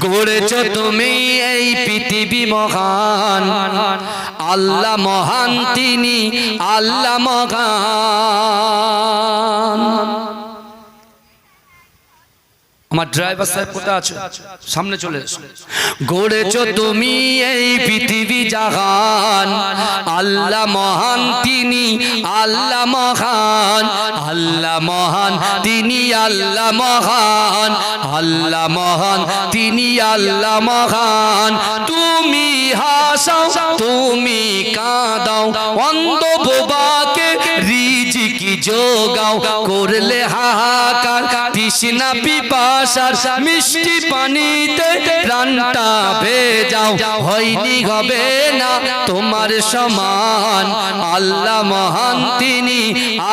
গড়েছ তুমি এই পৃথিবী মহান। আল্লাহ মহান তিনি আল্লাহ মহান। আমার ড্রাইভার সাহেব কোথায় আছে? সামনে চলে এসো। গড়েছ তুমি এই পৃথিবী জাহান। আল্লাহ মহান তিনি। আল্লাহ মহান। আল্লাহ মহান তিনি আল্লাহ মহান। আল্লাহ মহান তিনি আল্লাহ মহান। তুমি হাসাও তুমি কাঁদাও। অন্ধ বোবাকে রিজিকি যোগাও করলে হাহাকার। তৃষ্ণা, পিপাসার মিষ্টি পানিতে প্রাণটা ভেজাও। হয়নি হবে না তোমার সমান। আল্লাহ মহান তিনি,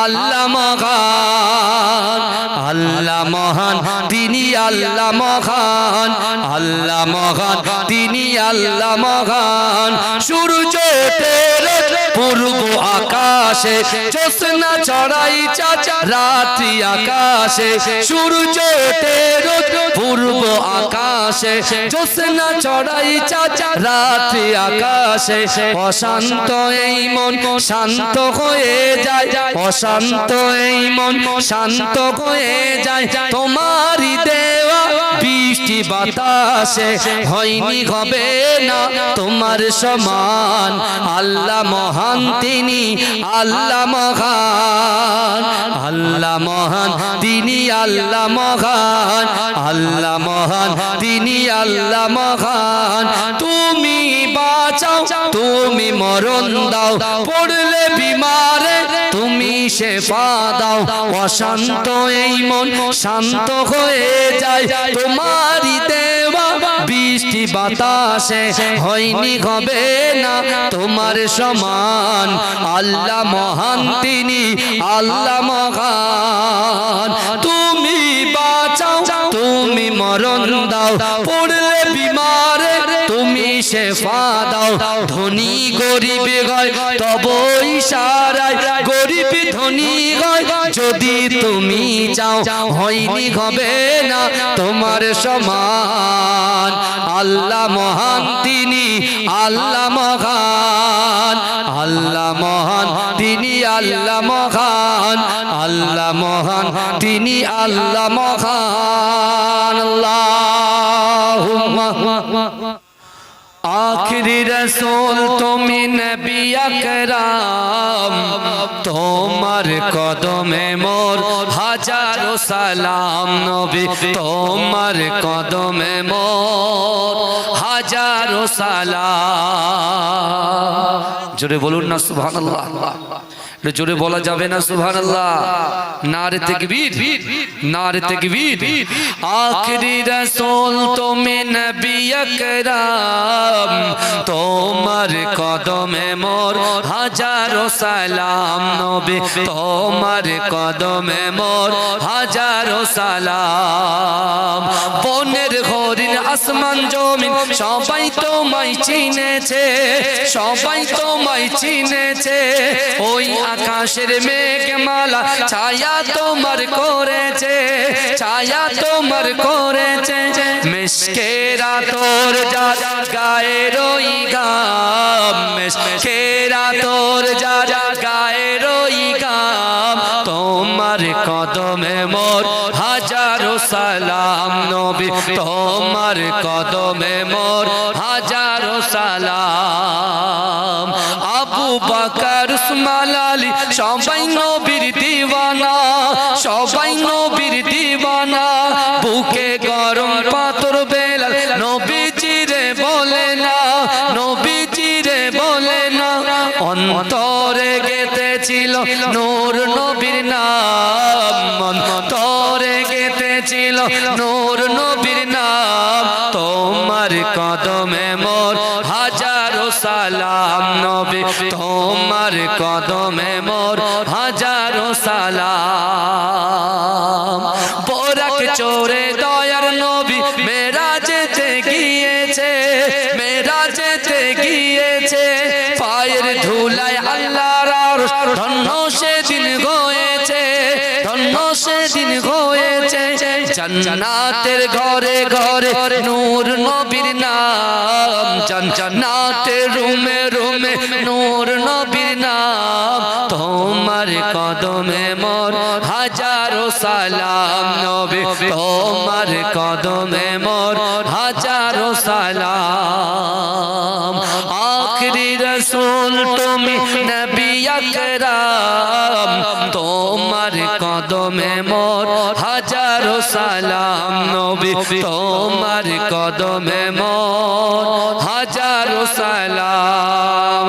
আল্লাহ মহান। আল্লাহ মহান তিনি, আল্লাহ মহান। আল্লাহ মহান তিনি, আল্লাহ মহান। সূর্য তেরে পূর্ব আকাশে, জ্যোৎস্না ছড়াই চাচা রাত্রি আকাশে, সূর্য তেরো পূর্ব আকাশে, জ্যোৎস্না ছড়াই চাচা রাত্রি আকাশে। অশান্ত এই মন শান্ত হয়ে যায়, অশান্ত এই মন শান্ত হয়ে যায়। তোমারই দেওয়া, বৃষ্টি বাতাসে হয়নি হবে না তোমার সমান। আল্লাহ মহান তিনি, আল্লাহ মহান। আল্লাহ মহান তিনি, আল্লাহ মহান। আল্লাহ মহান তিনি, আল্লাহ মহান। তুমি বাঁচাও, তুমি মরণ দাও, পড়লে বিমারে তুমি শেফা দাও। অশান্ত এই মন শান্ত হয়ে যায়। তোমারই দেওয়া বৃষ্টি বাতাসে হয়নি, হবে না তোমার সমান। আল্লাহ মহান তিনি, আল্লাহ মহান। তুমি বাঁচাও, তুমি মরণ দাও। তুমি শেফা দাও। ধনী গরিব হয় তব ইশারায় গরিব ধনী হয় যদি তুমি চাও, হয়নি হবে না তোমার সমান। আল্লাহ মহান তিনি, আল্লাহ মহান। আল্লাহ মহান তিনি, আল্লাহ মহান। আল্লাহ মহান তিনি, আল্লাহ মহান। আল্লাহ আখরি রসুল, তুমি নবী আকরাম। তোমার কদমে মোর হাজারো সালাম নবী। তোমার কদমে মোর হাজারো সালাম। জোরে বলুন না, সুবহানাল্লাহ। জোরে বলা যাবে না সুবহানাল্লাহ। নারে তাকবীর নারে তাকবীর। আখরি রাসূল তুমি নবী আকরাম। তোমার কদমে মোর হাজারো সালাম নবী। তোমার কদমে মোর হাজারো সালাম। বনের হরিণ আসমান জমিন সবাই তোমায় চিনেছে সবাই তোমায় চিনেছে। ওই আকাশের মেঘমালা, ছায়া তোমার করেছে, ছায়া তোমার করেছে। মিসকেরা তোর যা গায়ে রই গাম। তোর যা গায়ে রই গাম। তোমার কদমে মোর হাজারো সালাম নবী। তোমার কদমে মোর হাজারো সালাম। আবু বাকার অন্তরে গেতেছিল নূর নবীর নাম। অন্তরে গেতেছিল নূর নবীর নাম। তোমার কদমে মোর হাজারো সালাম নবী। তোমার কদমে মোর জান্নাতের ঘরে ঘরে নূর নবীর নাম। জান্নাতের রুমে রুমে নূর নবীর নাম। তোমার কদমে মোর, হাজারো সালাম নবী। তোমার কদমে মোর, হাজারো কদমে মোর হাজারো সালাম।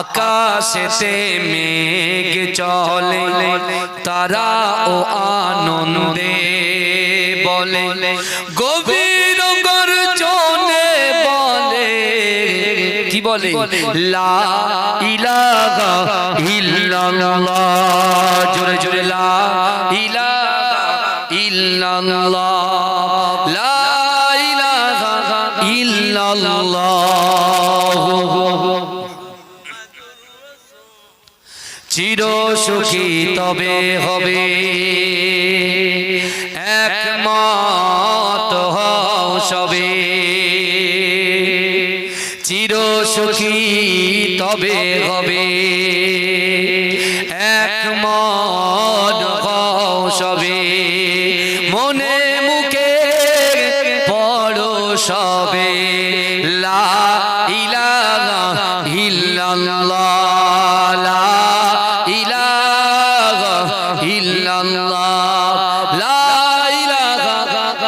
আকাশেতে মেঘ চলে, তারা ও আনন্দে বলে, গভীর গর্জনে বলে। কি বলে? লা ইলাহা জোরে জোরে, লা ইলাহা ইল্লাল্লাহ। ইল্লাল্লাহ চির সুখী তবে হবে। একমত হও সবে। চির সুখী তবে হবে। একমত হও সবে।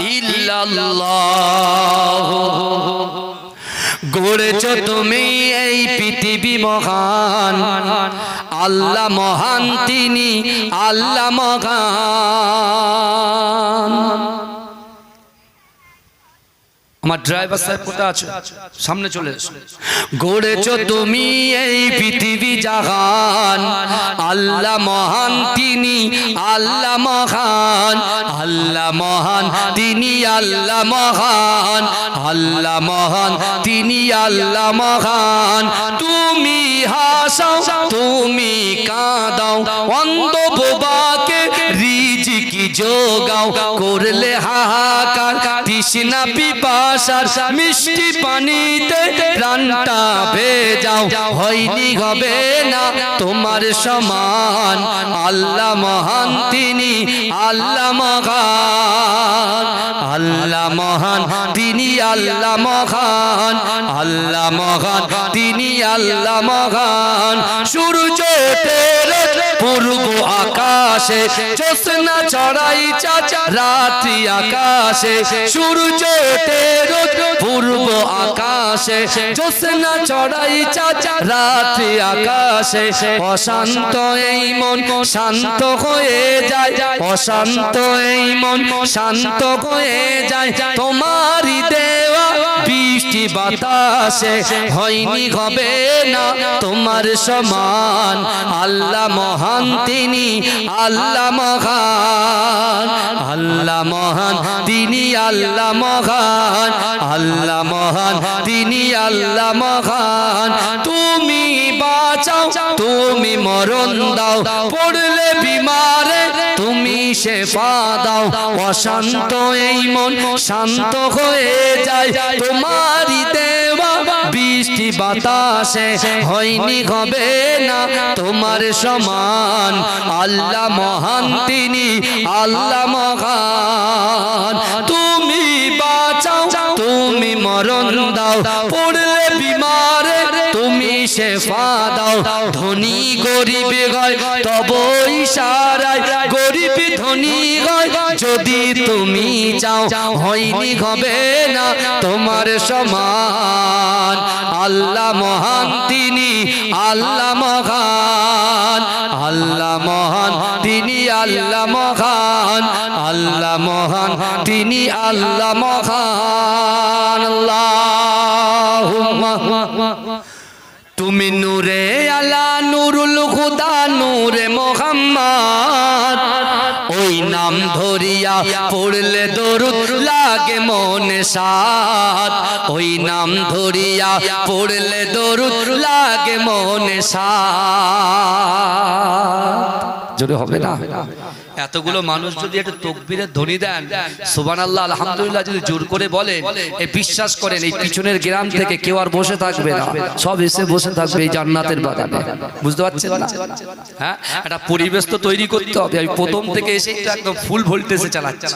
ইল্লাল্লাহ। গড়েছ তুমি এই পৃথিবী মহান। আল্লাহ মহান তিনি আল্লাহ মহান। আমার ড্রাইভার সাহেব কোথায় আছে? সামনে চলে এসো। গড়েছ তুমি এই পৃথিবী জাহান। আল্লাহ মহান তিনি। আল্লাহ মহান। আল্লাহ মহান তিনি আল্লাহ মহান। আল্লাহ মহান তিনি আল্লাহ মহান। তুমি হাসাও তুমি কাঁদাও। অন্ধ বোবাকে রিজিকি যোগাও। করলে হাহাকার তৃষ্ণা পিপাসার মিষ্টি পানিতে প্রাণটা ভেজাও। হয়নি হবে না তোমার সমান। আল্লাহ মহান তিনি, আল্লাহ মহান। আল্লাহ মহান তিনি, আল্লাহ মহান। আল্লাহ মহান তিনি, আল্লাহ মহান। সূর্য আকাশে, জ্যোৎস্না ছড়াই চাচা রাত্রি আকাশে, সূর্য ওঠে পূর্ব আকাশে, জ্যোৎস্না ছড়াই চাচা রাত্রি আকাশে। অশান্ত এই মন শান্ত হয়ে যায়, অশান্ত এই মন শান্ত হয়ে যায়। তোমারই দেওয়া বৃষ্টি বাতাসে হয়নি হবে না তোমার সমান। আল্লাহ মহান তিনি, আল্লাহ মহান। আল্লাহ মহান তিনি, আল্লাহ মহান। আল্লাহ মহান তিনি, আল্লাহ মহান। তুমি বাঁচাও, তুমি মরণ দাও, পড়লে বিমারে শেফা দাও। অশান্ত এই মন শান্ত হয়ে যায়। তোমারই দেওয়া বৃষ্টি বাতাসে হয়নি, হবে না তোমার সমান। আল্লাহ মহান তিনি, আল্লাহ মহান। তুমি বাঁচাও, তুমি মরণ দাও। পড়লে বিমারে শেফা দাও ধনী গরিব হয় তব ইশারায় গরিব ধনী হয় যদি তুমি চাও, হয়নি হবে না তোমার সমান। আল্লাহ মহান তিনি, আল্লাহ মহান। আল্লাহ মহান তিনি, আল্লাহ মহান। আল্লাহ মহান তিনি, আল্লাহ মহান। আল্লাহ তুমি নূরে আলা, নুরুল খুদা নূরে মোহাম্মদ। ওই নাম ধরিয়া পড়লে দরুদ লাগে মনে সাত ওই নাম ধরিয়া পড়লে দরুদ লাগে মনে সাত জোরে হবে না? এতগুলো মানুষ যদি একটা তকবীরের ধ্বনি দেন সুবান আল্লাহ আলহামদুলিল্লাহ যদি জোর করে বলেন এই বিশ্বাস করেন, এই পিছনের গ্রাম থেকে কেউ আর বসে থাকবে না। সব এসে বসে থাকবে এই জান্নাতের বাগানে। বুঝতে পারছেন না? হ্যাঁ? একটা পরিবেশ তো তৈরি করতে হবে। আমি প্রথম থেকে এসে একদম ফুল ভোল্টেজে চালাচ্ছি।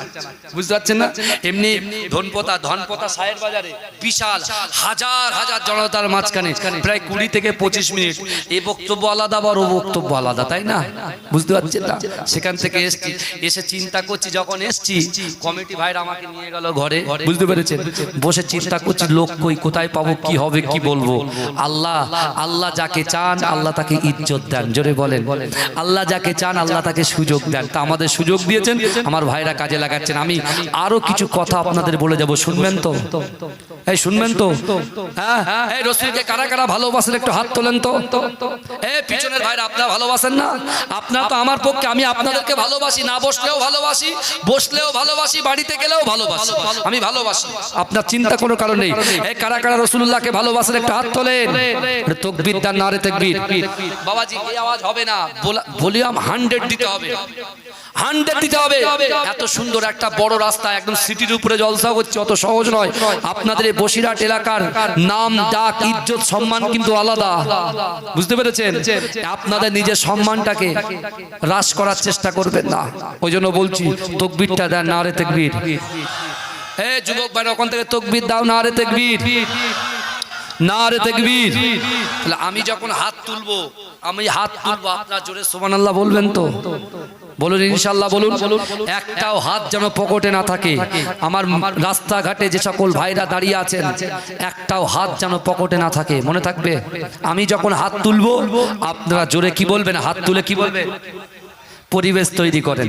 বুঝতে পারছেন না? এমনি ধনপতা ধনপতা সাহের বাজারে বিশাল, হাজার হাজার জনতার মাঝখানে প্রায় কুড়ি থেকে পঁচিশ মিনিট। এ বক্তব্য আলাদা আবার ও বক্তব্য আলাদা, তাই না? বুঝতে পারছেন না? সেখান থেকে এসছি, এসে চিন্তা করছি, যখন এসছি, কমিটি ভাইরা আমাকে নিয়ে গেল ঘরে। বুঝতে পেরেছেন? বসে চিন্তা করছি, লোক কই, কোথায় পাবো, কি হবে, কি বলব? আল্লাহ আল্লাহ যাকে চান, আল্লাহ তাকে ইজ্জত দেন। জোরে বলেন। আল্লাহ যাকে চান, আল্লাহ তাকে সুযোগ দেন। তা আমাদের সুযোগ দিয়েছেন? আমার ভাইরা কাজে লাগাচ্ছেন। আমি আরও কিছু কথা আপনাদের বলে যাব। শুনবেন তো? এই শুনবেন তো। হ্যাঁ? এই রসুলকে কারা কারা ভালোবাসেন? একটু হাত তোলেন তো। এই পিছনের ভাইরা আপনারা ভালোবাসেন না? আপনারা তো আমার পক্ষে আমি আপনাদেরকে ভালোবাসি না বসলেও ভালোবাসি বসলেও ভালোবাসি বাড়িতে গেলেও ভালোবাসি। আমি ভালোবাসি। আপনার চিন্তা কোনো কারণ নেই। এই কারা কারা রসুল্লাহকে ভালোবাসেন? একটু হাত তোলেন। তকবির দান নারে তকবির। বাবাজি এই আওয়াজ হবে না। ভলিউম হান্ড্রেড দিতে হবে। হান্ড্রেড দিতে হবে। এত সুন্দর একটা বড় রাস্তা, একদম সিটির উপরে জলসা হচ্ছে অত সহজ নয়। আপনাদের এই বসিরহাট এলাকার নাম, ডাক, ইজ্জত, সম্মান কিন্তু আলাদা। বুঝতে পেরেছেন? আপনাদের নিজের সম্মানটাকে হ্রাস করার চেষ্টা করবেন না। ওই জন্য বলছি, তকবিরটা দেন না রে তকবির। এ যুবক ভাই ওখান থেকে তকবির দাও না রে তকবির। না রে তকবির। তাহলে আমি যখন হাত তুলবো, আমি হাত তুলবো, আপনার জোরে সুবহানাল্লাহ বলবেন তো। বলুন ইনশাল্লাহ বলুন একটাও হাত যেন পকেটে না থাকে। আমার রাস্তাঘাটে যে সকল ভাইরা দাঁড়িয়ে আছেন একটাও হাত যেন পকেটে না থাকে। মনে থাকবে আমি যখন হাত তুলবো আপনারা জোরে কি বলবেন? হাত তুলে কি বলবেন? পরিবেশ তৈরি করেন।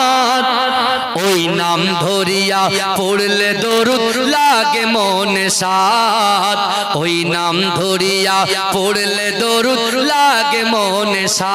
ওই নাম ধরিয়া পড়লে দরুদ লাগে মনে সাত। ওই নাম ধরিয়া পড়লে দরুদ লাগে মনে সাত।